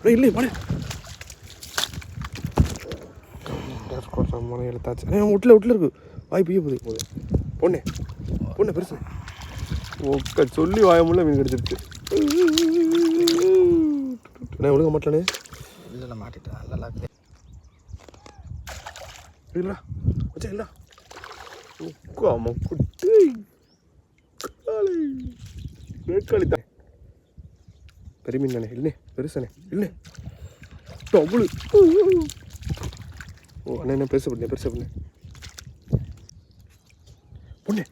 அடே இல்லை மழை மழை எழுத்தாச்சு ஏ வீட்டில் வீட்டில் இருக்கு. வாய் பிய்ய போகுது. போகுது. பொண்ணு பொண்ணு பெருசு. ஒக்க சொல்லி வாய முள்ள மீன் கிடைச்சிருச்சு. நான் ஒழுங்க மாட்டேனே இல்லை இல்லை மாட்டிட்டேன். நல்லா இல்லடா. வச்சா இல்லடா. உக்கா மக்குட்டி காளி நேக்காளி தான். பெரிய மீன் தானே இல்லை பெருசானே இல்லை டபுள் ஓ அண்ணா என்ன பெருசு பண்ணு பெருசு பண்ணு. பொண்ணு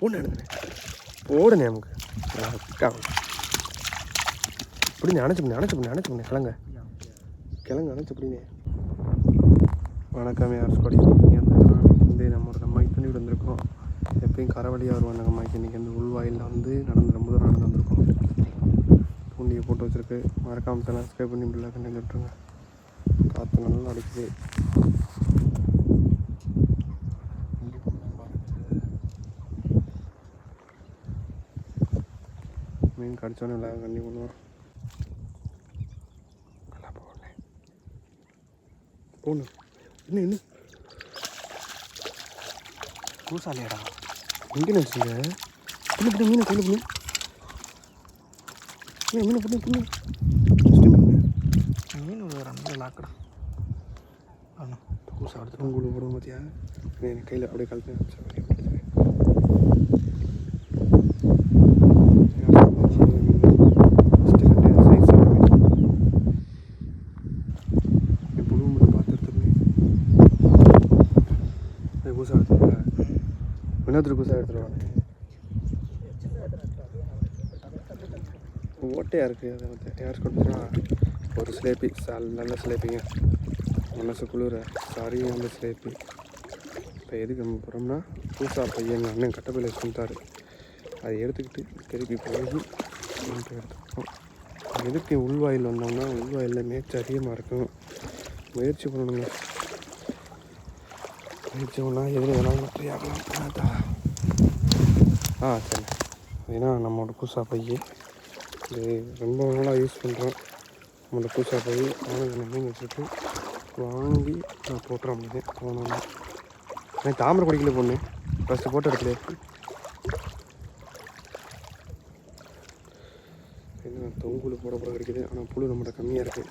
பொண்ணு எடுங்கண்ணே போடனே நமக்கு. அக்கா. இப்படி அணைச்சு பண்ணி அணைச்சு பண்ணி அணைச்சு பண்ணு கிளங்க கிளங்க அணைச்சு அப்படின்னே வணக்கம் யார் ஸ்கொடி வந்து நம்ம ஒரு அம்மாய்க்கு வந்திருக்கோம். எப்பயும் கரவழியாக வருவாங்க நம்ம இன்றைக்கி வந்து உள்வாயில் வந்து நடந்து ரொம்ப தூரம் நடந்து வந்திருக்கோம். பூண்டியை போட்டு வச்சுருக்கு. மறக்காமல் சேனல் சப்ஸ்கிரைப் பண்ணி பிள்ளை கண்டு விட்டுருங்க காற்று நல்லா அடிக்குது. மீன் கடிச்சோன்னே எல்லாம் கண்டி பண்ணுவோம் நல்லா போகணே போகணும் என்ன என்ன? பூசாலியாடா எங்கே நினச்சிங்க மீனை கையில் புண்ணு மீன் மீனை புண்ணு புண்ணு மீன் ஒரு ரெண்டு லாக்கடா ஆனா பூசா எடுத்துட்டு உங்களுக்கு போடுவோம் பார்த்தியா என் கையில் அப்படியே கழுத்து வினோத்திரி குசா எடுத்துருவாங்க ஓட்டையாக இருக்குது அதை வந்து யார் கொடுத்துருவா ஒரு சிலேபி. சால் நல்ல சிலேபிங்க. மனசு குளிர. சாரி நல்ல சிலேபி. இப்போ எதுக்கு நம்ம போகிறோம்னா பூசா பையன் அண்ணன் கட்டப்பையில் சொல்லிட்டாரு அதை எடுத்துக்கிட்டு திருப்பி போய் மீன்ட்டு எதுக்கு உள்வாயில் வந்தோம்னா உள்வாயில் மேய்ச்சி அதிகமாக இருக்கும் முயற்சி பண்ணணுங்க. முயற்சி பண்ணால் எதில் வேணாலும் வெற்றி ஆகலாம். ஆ சரி. ஏன்னா நம்மளோட பூசா பையன் இது ரொம்ப நாளாக யூஸ் பண்ணுறோம் நம்மளோட பூசா போய் ஆனந்த மீன் வச்சுட்டு வாங்கி நான் போட்டுற முடியும் போனோம்னா. நான் தாமரை குடிக்கல பொண்ணு ஃபஸ்ட்டு போட்ட இடத்துல என்ன தொங்குழு போட போட கிடைக்குது. ஆனால் புழு நம்மகிட்ட கம்மியாக இருக்குது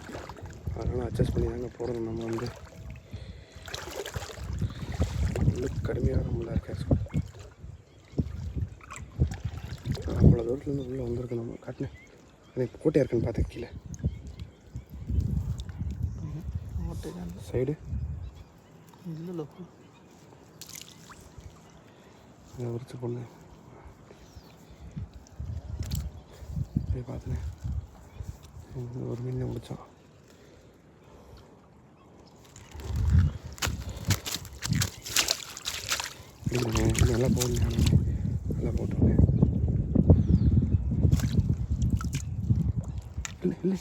அதனால் அட்ஜஸ்ட் பண்ணி தாங்க போடணும் நம்ம வந்து. புழு கடுமையாக நம்மள இருக்க அவ்வளோ தூரத்துலேருந்து உள்ளே வந்திருக்கு நம்ம. காட்டினேன் எனக்கு கோட்டையாக இருக்குன்னு பார்த்தேன் கீழே? சைடு? இல்லை இதை உரிச்சு பொண்ணு போய் பார்த்தேன் ஒரு மீன் முடித்தான் நல்லா போடணும் நல்லா போட்டுருக்கேன் இல்லை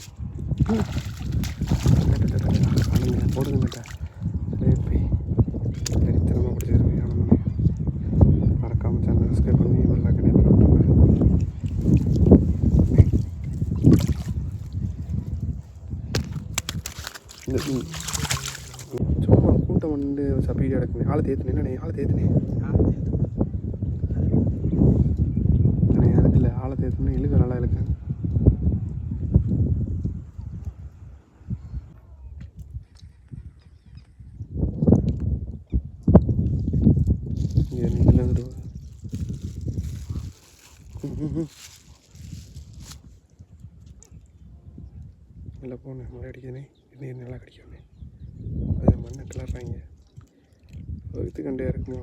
ஆனந்தம் போடுங்க மாட்டா போய் சரித்திரமாக பிடிச்சிருக்கேன் ஆனந்தமே மறக்காமல் சேனல் சப்ஸ்கிரைப் பண்ணி எல்லா கடையும் இந்த சும்மா கூட்டம் வந்து சப்பீடி கிடக்குமே ஆளை தேத்துனேன் என்ன ஆளை தேத்துனே. தேத்து இல்லை ஆளை தேத்துனே இழுக்க நல்லா இழுக்க இங்கே இதில் இருந்து நல்லா போனேன் மழை அடிக்குதுனே நீர் நல்லா கடிக்கணும் அது மண்ணை கிளறாங்க வகுத்து கண்டே இருக்குமா?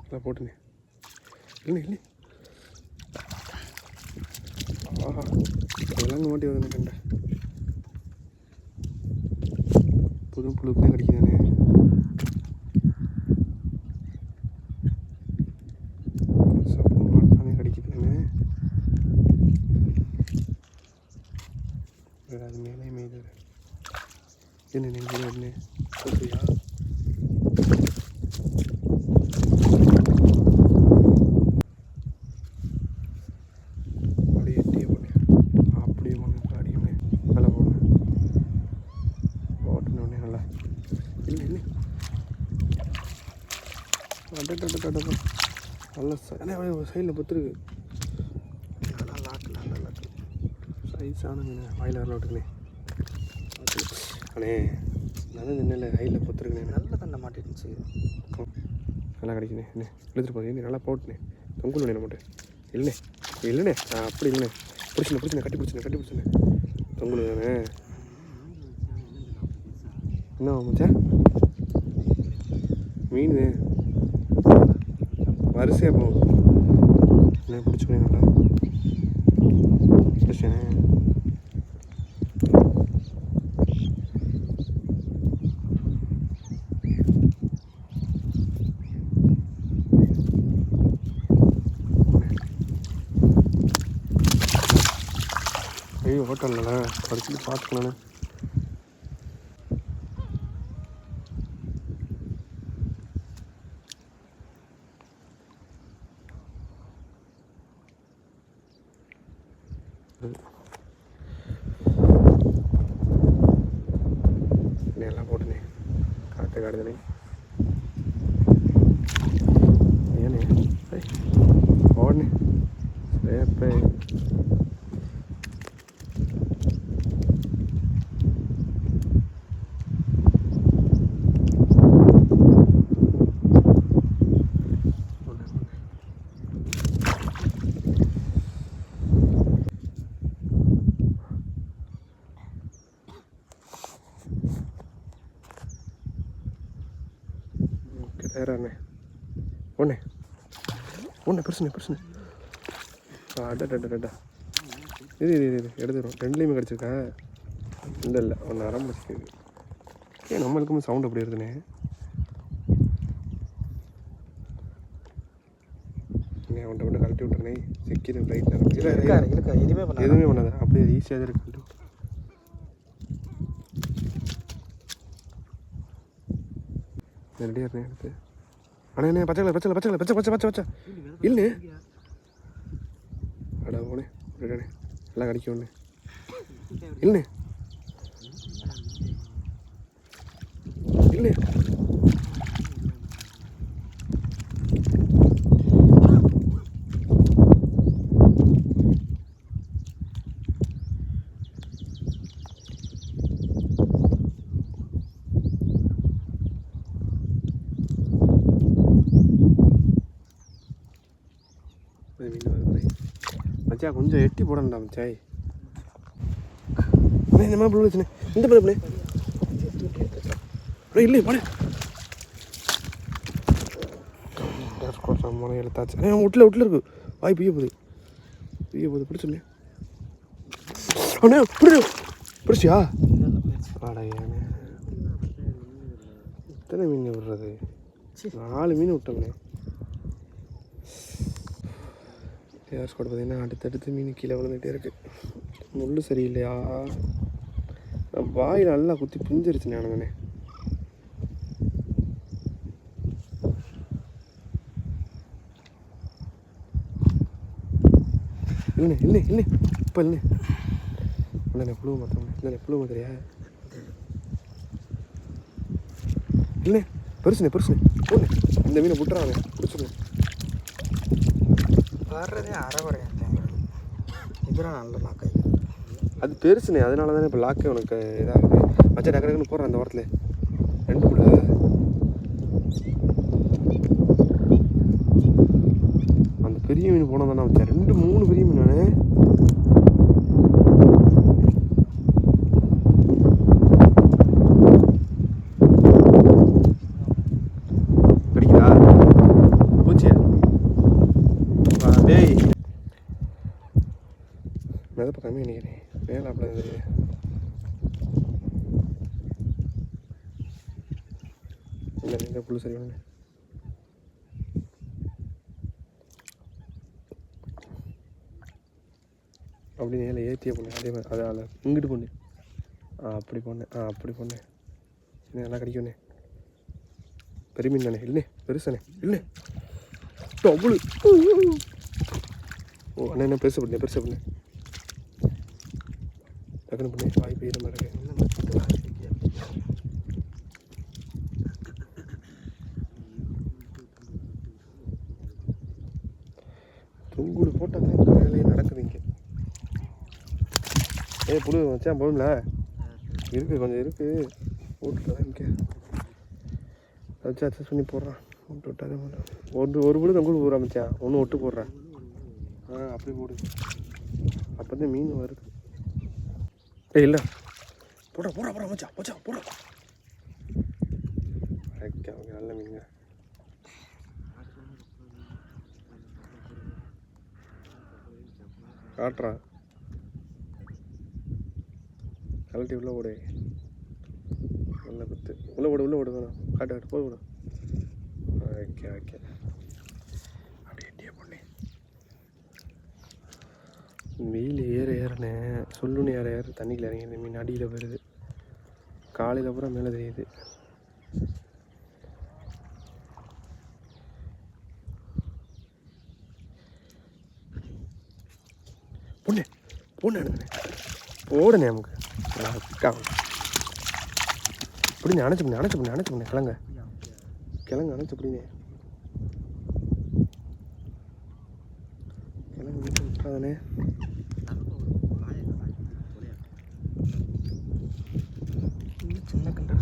நல்லா போட்டுனே இல்லை இல்லை ஆஹா விலங்கு மாட்டி வருதுன்னு கண்ட. புது புழுக்குனே கிடைக்குதானே ಮೇಯ್ದರೆ ಅದು ಮೇಲೆ ಮೇಯ್ದರೆ ಏನು ನಿಮಗೆ ಅದನ್ನೇ ಕೊಡ್ತೀಯಾ நல்ல சைடில் பத்துருக்கு சைஸான மீன் வாயில் வரல விட்டுக்கணே அண்ணே நல்ல நின்ன ரயிலில் பத்துருக்கணே நல்ல தண்டை மாட்டிருந்துச்சு நல்லா கிடைக்குண்ணே என்ன எழுத்துட்டு போகிறேன் நல்லா போட்டுனே தொங்குலண்ணே நம்மட்டு இல்லைண்ணே. இல்லைண்ணே. ஆ அப்படி இல்லைண்ணே. பிடிச்சிண்ணே பிடிச்சிண்ணே கட்டி பிடிச்சிண்ணே கட்டி பிடிச்சிண்ணே தொங்குலு என்ன மச்சா மீன் வரிசையாக போகும் என்ன பிடிச்சிக்கணே நல்லா? பிடிச்சேனே ஐயோ ஹோட்டலில் படிச்சுட்டு பார்த்துக்கலாண்ணே எல்லாம் போட்டுனே காற்று காடுதனே ஏனே ஏய், ஓடுனே சேப்பே ஓகே வேற அண்ணே ஒண்ணே ஒண்ணே பெருசுண்ணே பெருசுண்ணே அடடடடா இது இது இது எடுத்துரும் ரெண்டுலேயுமே கிடச்சிருக்கா? இல்லை இல்லை ஒன்று வச்சுருக்கு ஏன் நம்மளுக்குமே சவுண்ட் அப்படி இருக்குண்ணே நீ அவன்கிட்ட மட்டும் கழட்டி விட்டுறனே. இருக்கா இருக்கா எதுவுமே பண்ணாத. எதுவுமே பண்ணாத. அப்படியே ஈஸியாக தான் இருக்கு. ரெடியாக இருந்தேன் எடுத்து. அண்ணே பச்சை கலர் பச்சை பச்சை பச்சை பச்சை பச்சை பச்சை. இல்லை அடா போனே விடனே எல்லாம் கடிக்க ஒன்று இல்லை இல்லை அது மீன் வருது மச்சா கொஞ்சம் எட்டி போடணும்டா மச்சாய் இந்த மாதிரி பிள்ளை இந்த பிள்ளை. பிள்ளை இல்லை போனே மன எழுத்தாச்சு அண்ணே வீட்டில் வீட்டில் இருக்கு. வாய் பிய்ய போகுது. பிய்ய போகுது. பிடிச்சுண்ணே அண்ணே பிடி பிடிச்சியா? வாடா ஏண்ணே எத்தனை மீன் விடுறது? நாலு மீன் விட்டோம்ண்ணே டேர்ஸ் கூட பார்த்தீங்கன்னா அடுத்தடுத்து மீன் கீழே விழுந்துகிட்டே இருக்குது முள் சரியில்லையா? நான் வாயில் நல்லா குத்தி பிஞ்சிருச்சு ஞானங்கண்ணே இல்லைண்ணே இல்லை இல்லை இப்போ இல்லை இல்லைண்ணே புழு மாத்திரம் இல்லைண்ணே புழு மாத்திரியா இல்லை பெருசுண்ணே பெருசுண்ணே. போண்ணே. இந்த மீனை விட்டுறாங்க பிடிச்சிருங்க. வர்றதே அரை இதெல்லாம் நல்ல லாக்காய் அது பெருசுண்ணே அதனால தானே இப்போ லாக்கே உனக்கு இதாகுது. மச்சா டக்கு டக்குன்னு போடுறேன் அந்த வாரத்தில் ரெண்டு முள்ள அந்த பெரிய மீன் போனதானே வச்சேன் ரெண்டு மூணு பெரிய மீன் நான் மிதப்பு கம்மி பண்ணிக்கிறேன் மேலே அப்படி தெரியுது இல்லை நீங்கள் புல்லு சரி பண்ணுங்க அப்படி நேரில் ஏற்றியே பொண்ணு அதே மாதிரி அதை அதில் இங்கிட்டு பொண்ணு ஆ அப்படி பொண்ணு ஆ அப்படி பொண்ணு என்ன நல்லா கிடைக்கும்ண்ணே பெருமீன் தானே? இல்லை பெருசானே இல்லை டபுள். ஓ அண்ணா என்ன பெருசு பண்ணேன் பெருசு பண்ணேன் டக்குன்னு பண்ணி வாய் பெய்யுற மாதிரி தொங்குடு போட்டால் தான் இந்த வேலையே நடக்குது இங்கே. ஏ புழு வச்சேன் போதும்ல இருக்குது கொஞ்சம் இருக்குது போட்டுருக்கா இங்கே. வச்சு அட்ஜஸ்ட் பண்ணி போடுறான். விட்டு விட்டாலே ஒரு ஒரு புழு தொங்குடு போடுறான் மச்சான். ஒன்று விட்டு போடுறேன் ஆ அப்படி போடு. அப்போ தான் மீன் வரும் இல்லை. போட போடா போடா மச்சான் மச்சான் போடா. ஓகே ஓகே நல்ல மீன் காட்டுறான் கழட்டி உள்ள ஓடு நல்ல குத்து. உள்ள ஓடு உள்ள ஓடு வேணாம். காட்டு காட்டு போய் விடும் ஓகே ஓகே அப்படியே எட்டியே பொண்ணு வெயில் ஏற ஏறனே. சொல்லுன்னு ஏற ஏற தண்ணிக்குள்ள இறங்கி மீன் அடியில் வருது. காலையில் அப்புறம் மேலே தெரியுது. பொண்ணு பொண்ணு எடுத்துனே போடுனே நமக்கு அக்கா இப்படி அணைச்சு பண்ணி அணைச்சு பண்ணி அணைச்சு பண்ணி கிளங்க. கிளங்க அணைச்சு அப்படினே கிளங்க விட்டுறாதானே இது சின்ன கண்டா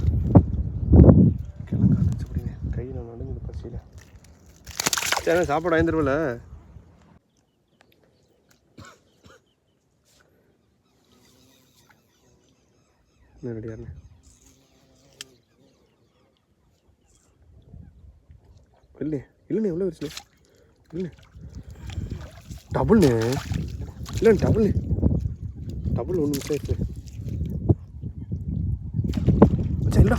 கிளங்க அணைச்சு அப்படினே கையில் நடுங்குது பசியில் சரி சாப்பாடு வாங்கிருவல என்ன ரெடியாருண்ணே இல்லை இல்லைண்ணே எவ்வளோ வச்சுண்ணே இல்லை டபுள்ண்ணே இல்லை டபுள்ண்ணே டபுள் ஒன்று மிஸ் ஆயிடுச்சு. மச்சான் இல்லைடா.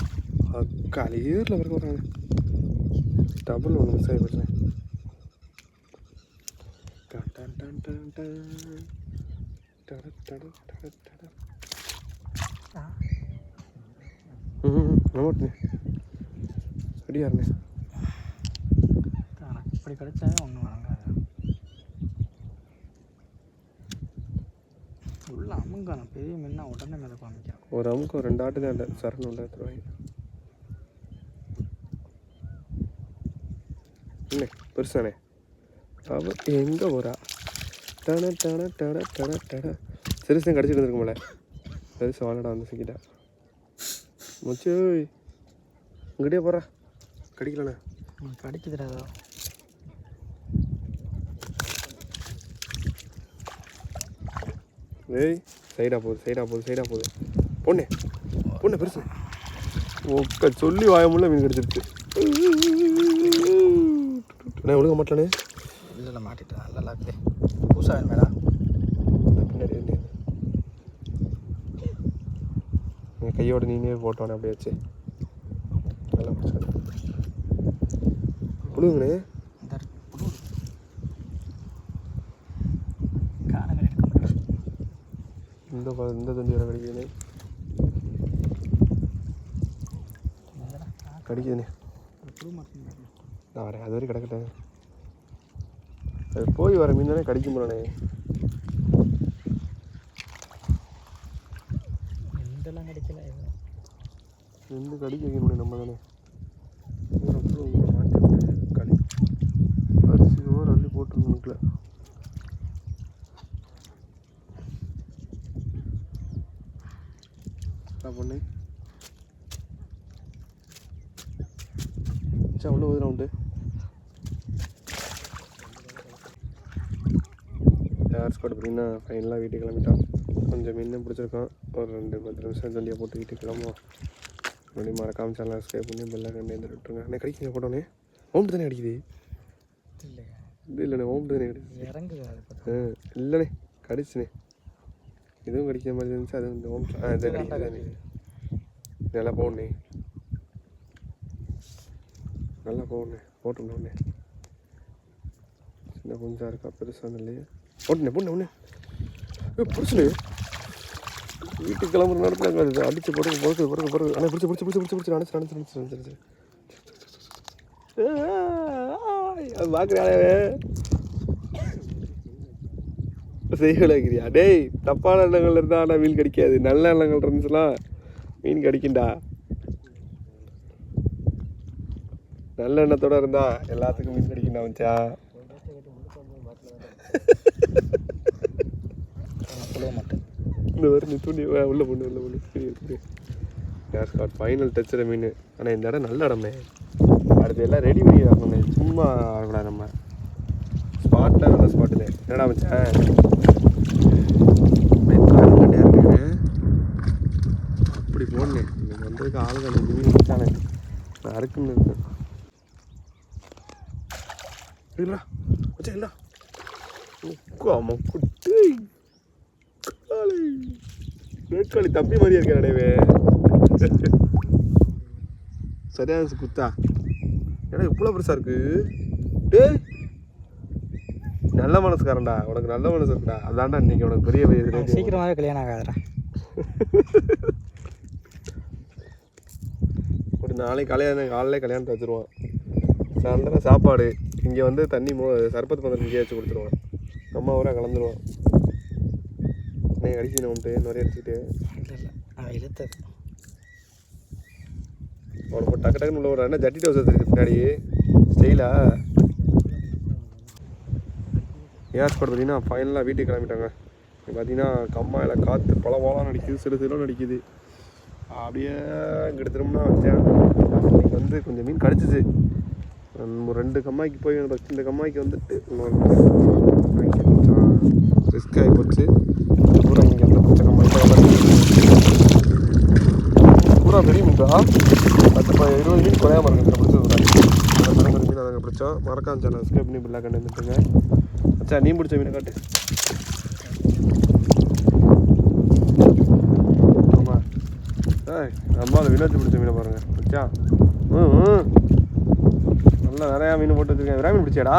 காலையில் வரைக்கும் வராங்க டபுள் ஒன்று மிஸ் ஆகி போச்சுண்ணே டன் டன் டன் டன் டன். டட டட டட டட. ம் நமட்டுண்ணே ரெடியா இருண்ணே எனக்கு இப்படி கிடைச்சாவே ஒன்றும் வழங்காது உள்ள அமுங்கான பெரிய மீனா உடனே மேலே காமிக்கும் ஒரு அமுக்கு ஒரு ரெண்டு ஆட்டு தான் இல்லை சரண் உள்ள எடுத்துருவாங்க இல்லை பெருசானே அவ எங்கே போகிறா டன டன டன டன டன. சிறுசன் கடிச்சிட்டு இருந்திருக்கும்ல பெருசு வாழடா வந்து சிக்கிட்டா. முச்சு. இங்கிட்டே போகிறா கடிக்கலண்ணே. கடிக்குதுடா ஏய் சைடாக போகுது சைடாக போகுது சைடாக போகுது. பொண்ணு பொண்ணு பெருசு. ஒக்க சொல்லி வாயமுள்ள மீன் கிடச்சிருச்சு. நான் ஒழுங்க மாட்டேனே இல்லை மாட்டிட்டேன் நல்லா லாக்குதே பூசா வேணுமேடா பின்னாடி கையோட நீனே போட்டோன்னே அப்படியே வச்சு நல்லா பிடிச்சாரு கொடுங்கண்ணே இந்த இந்த தண்டி வர கடிக்குதுண்ணே கடிக்குதுண்ணே நான் வரேன் அது வரைக்கும் கிடக்கட்டேன் அது போய் வர மீன் தானே கடிக்க முடியலண்ணே. இதெல்லாம் கிடைக்கல ரெண்டு கடிக்க வைக்கணும் நம்ம தானே அரிசி ஓர் அள்ளி போட்டுருணும் வீட்டில் பண்ணு? அவ்வளோ உதிரம் உண்டு ஸ்குவாட் பார்த்தீங்கன்னா ஃபைனலாக வீட்டுக்கு கிளம்பிட்டான். கொஞ்சம் மீன் பிடிச்சிருக்கான். ஒரு ரெண்டு பத்து நிமிஷம் தண்டியாக போட்டு வீட்டுக்கு கிளம்புவோம் மறுபடியும் மறக்காம சேனல் சப்ஸ்கிரைப் பண்ணி பெல்ல கண்டு எந்த விட்டுருங்க அண்ணே கடிக்குங்க போட்டோன்னே ஓம் தானே அடிக்குது? இல்லையா இது இல்லைண்ணே ஓம் தானே அடிக்குது? இறங்குது அது இல்லைண்ணே கடிச்சுண்ணே இதுவும் கடிக்கிற மாதிரி இருந்துச்சு அதுவும் இந்த ஓம் ஆ இதை கடிக்குது நல்லா போகணே நல்லா போகணே போட்டுண்ணே சின்ன கொஞ்சம் இருக்கா பெருசாக இல்லையே. ஒன்று போண்ணே ஒன்று ஏ பிடிச்சுனே வீட்டுக்கு கிளம்புற நேரத்தில் அங்கே அது அடிச்சு பிறகு பிறகு பிறகு பிறகு ஆனால் பிடிச்சி பிடிச்சி பிடிச்சி பிடிச்சி பிடிச்சி நினச்சி நினச்சி நினச்சி அது பார்க்குறானே செய்களாக்கிறியா டேய் தப்பான எண்ணங்கள் இருந்தால் ஆனால் மீன் கிடைக்காது. நல்ல எண்ணங்கள் இருந்துச்சுன்னா மீன் கிடைக்கும்டா. நல்ல எண்ணத்தோடு இருந்தா எல்லாத்துக்கும் மீன் கிடைக்கும்டா வந்துச்சா சொல்ல மாட்டேன் இந்த மாதிரி நீ துணி உள்ள பொண்ணு உள்ள பொண்ணு சரி கேஸ் கார்ட் ஃபைனல் டச்சில் மீன். ஆனால் இந்த இடம் நல்ல இடமே. அடுத்து எல்லாம் ரெடி பண்ணி வரணுமே சும்மா ஆகக்கூடாது நம்ம. ஸ்பாட்டில் நல்ல ஸ்பாட்டில் என்னடா மச்சான்? இருக்கு அப்படி போடணும். நீங்கள் வந்ததுக்கு ஆளுங்க அந்த மீன் வச்சானே அறுக்குன்னு இருக்கேன். இல்லா வச்சா இல்லை குட்டி காளி வேட்காளி தம்பி மாதிரியே இருக்கேன் நினைவே சரியா குத்தா. ஏன்னா இவ்வளோ பெருசா இருக்கு? டேய் நல்ல மனசுக்காரன்டா. உனக்கு நல்ல மனசு இருக்குடா. அதான்டா இன்னைக்கு உனக்கு பெரிய வயது சீக்கிரமாகவே கல்யாணம் ஆகாதுடா. ஒரு நாளைக்கு கல்யாணம் காலையிலே கல்யாணத்தை வச்சுருவான். சாயந்தரம் சாப்பாடு. இங்கே வந்து தண்ணி மோ சர்பத் பந்தல் இங்கே வச்சு கொடுத்துருவான். அம்மா ஊரா கலந்துருவான் இன்னைக்கு அடிக்கணும் உன்ட்டு நிறைய அடிச்சுட்டு இழுத்தது ஒரு டக்கு டக்குன்னு உள்ள ஒரு என்ன ஜட்டி டவுசர் இருக்கு பின்னாடி? ஸ்டைலா? ஏர்ஸ்பாட் பார்த்தீங்கன்னா ஃபைனலாக வீட்டுக்கு கிளம்பிட்டாங்க. இங்க பார்த்தீங்கன்னா கம்மாயில் காற்று பல போலாம் நடிக்குது சில சில நடிக்குது அப்படியே இங்கிட்ட திரும்பினா வச்சேன் வந்து கொஞ்சம் மீன் கிடச்சிச்சு ரெண்டு கம்மாய்க்கு போய் ஃபஸ்ட் இந்த கம்மாய்க்கு வந்துட்டு கொஞ்சம் ரிஸ்க் ஆகி போச்சு பூரா இங்கே வந்து பிடிச்ச கம்மாய்க்கு பூரா பெரிய மீன்டா பத்து ப- இருபது மீன் குறையாம இருக்கு இதில் பிடிச்சது கூட மீன் அதை பிடிச்சோம். மறக்காம சேனல் சப்ஸ்கிரைப் பண்ணி பில்லா கண்டு வந்துட்டுங்க அச்சா நீ பிடிச்ச மீனை காட்டு. ஆமாம் ஆ அம்மா அதை வினோத்து பிடிச்ச மீனை பாருங்கள் பிடிச்சா ம் ம். நல்லா நிறையா மீன் போட்டு வச்சுருக்கேன். விரா மீன் பிடிச்சேடா